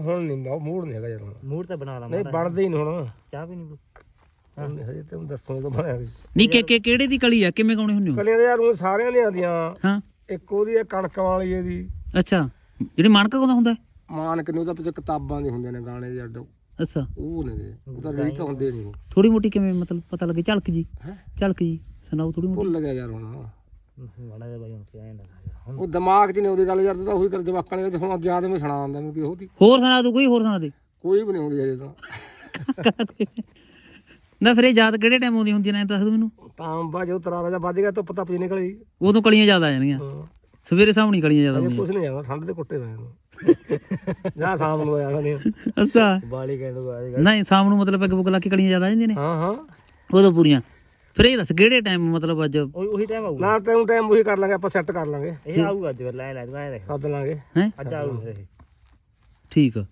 ਹੁਣ ਨਹੀਂ ਬਹੁਤ ਮੂਡ ਨਹੀਂ ਹੈਗਾ ਯਾਰ ਹੁਣ। ਮੂਡ ਤਾਂ ਬਣਾ ਲਾ ਨਹੀਂ ਬਣਦੇ ਹੀ ਨਹੀਂ ਹੁਣ। ਚਾਹ ਵੀ ਨਹੀਂ ਹੁਣ ਹਜੇ ਤੈਨੂੰ ਦੱਸੋ ਤਾਂ ਬਣਿਆ ਵੀ। ਨਹੀਂ ਕਿ ਕਿ ਕਿਹੜੇ ਦੀ ਕਲੀ ਆ? ਕਿਵੇਂ ਗਾਉਣੇ ਹੁੰਦੇ ਹੋ ਕਲੀਆਂ ਦੇ ਯਾਰ ਉਹ ਸਾਰਿਆਂ ਦੀਆਂ ਆਉਂਦੀਆਂ। ਹਾਂ। ਇੱਕ ਉਹਦੀ ਹੈ ਕਣਕ ਵਾਲੀ ਇਹਦੀ। ਅੱਛਾ। ਜਿਹੜੀ ਮਾਨਕਾ ਗਾਉਂਦਾ ਹੁੰਦਾ? ਹੈ? ਮਾਨਕ ਨੇ ਉਹਦਾ ਪਿੱਛੇ ਕਿਤਾਬਾਂ ਦੇ ਹੁੰਦੇ ਨੇ ਗਾਣੇ ਦੇ ਅੱਡ ਅੱਛਾ। ਉਹ ਨੇ। ਉਹ ਤਾਂ ਰੀਤ ਹੁੰਦੇ ਨਹੀਂ। ਥੋੜੀ ਮੋਟੀ ਕਿਵੇਂ ਮਤਲਬ ਪਤਾ ਲੱਗੇ? ਝਲਕ ਜੀ। ਹੈਂ? ਝਲਕ ਜੀ। ਸੁਣਾਓ ਥੋੜੀ ਮੋਟੀ। ਭੁੱਲ ਗਿਆ ਯਾਰ ਹੁਣ। ਮਾੜਾ ਜਿਹਾ ਬਾਈ ਹੁਣ ਕਿਹਾ ਨਾ ਹੁਣ ਉਹ ਦਿਮਾਗ 'ਚ ਨਹੀਂ ਉਹਦੀ ਗੱਲ ਯਾਰ ਤੂੰ ਤਾਂ ਉਹੀ ਕਰ ਜਵਾਕਾਂ ਨੇ ਹੁਣ ਯਾਦ ਮੈਂ ਸੁਣਾ ਦਿੰਦਾ ਮੈਨੂੰ ਕੀ ਉਹਦੀ ਹੋਰ ਸੁਣਾ ਤੂੰ ਕੋਈ ਹੋਰ ਸੁਣਾ ਦੇ। ਕੋਈ ਵੀ ਨਹੀਂ ਹੁੰਦੀ ਅਜੇ ਤਾਂ। ਨਾ ਫਿਰ ਇਹ ਯਾਦ ਕਿਹੜੇ ਟਾਈਮ ਆਉਂਦੀ ਹੁੰਦੀ ਨੇ ਦੱਸ ਦੋ ਮੈਨੂੰ? ਤਾਂ ਬਾ ਜਦੋਂ ਤਰਾਰਾ ਜਾਂ ਵੱਜ ਗਿਆ ਧੁੱਪ ਤੱਪ ਜੀ ਨਿਕਲੀ। ਉਦੋਂ ਕਲੀਆਂ ਜ਼ਿਆਦਾ ਆ ਜਾਂਦੀਆਂ ਹਾਂ। ਸਵੇਰੇ ਸਾਹਮਣੀ ਕਲੀਆਂ ਜ਼ਿਆਦਾ ਅਜੇ ਹੁੰਦੀਆਂ। ਕੁਛ ਨਹੀਂ ਜਾਂਦਾ ਠੰਡ ਦੇ ਕੁੱਟੇ ਪਏ ਨੂੰ। ਜਾਂ ਸ਼ਾਮ ਨੂੰ ਆਇਆ ਸਾਡੀ ਅੱਛਾ। ਬਾਲੀ ਕਹਿੰਦੂ ਆ ਨਹੀਂ ਸ਼ਾਮ ਨੂੰ ਮਤਲਬ ਪੈਗ ਲਾ ਕੇ ਕਲੀਆਂ ਜ਼ਿਆਦਾ ਆ ਜਾਂਦੀਆਂ ਨੇ? ਹਾਂ ਹਾਂ। ਉਦੋਂ ਪੂਰੀਆਂ। ਫਿਰ ਇਹ ਦੱਸ ਕਿਹੜੇ ਟਾਈਮ ਮਤਲਬ ਅੱਜ ਉਹੀ ਉਹੀ ਟਾਈਮ ਆਊਗਾ। ਨਾ ਤੈਨੂੰ ਟਾਈਮ ਉਹੀ ਕਰ ਲਾਂਗੇ ਆਪਾਂ ਸੈੱਟ ਕਰ ਲਾਂਗੇ। ਇਹ ਆਊਗਾ ਅੱਜ ਫਿਰ ਲੈ ਲੈ ਤੂੰ ਐ ਦੇਖ। हाँ? ਸੱਦ ਲਾਂਗੇ। ਹੈ? ਅੱਜ ਆਊਗਾ ਇਹ। ਠੀਕ ਆ।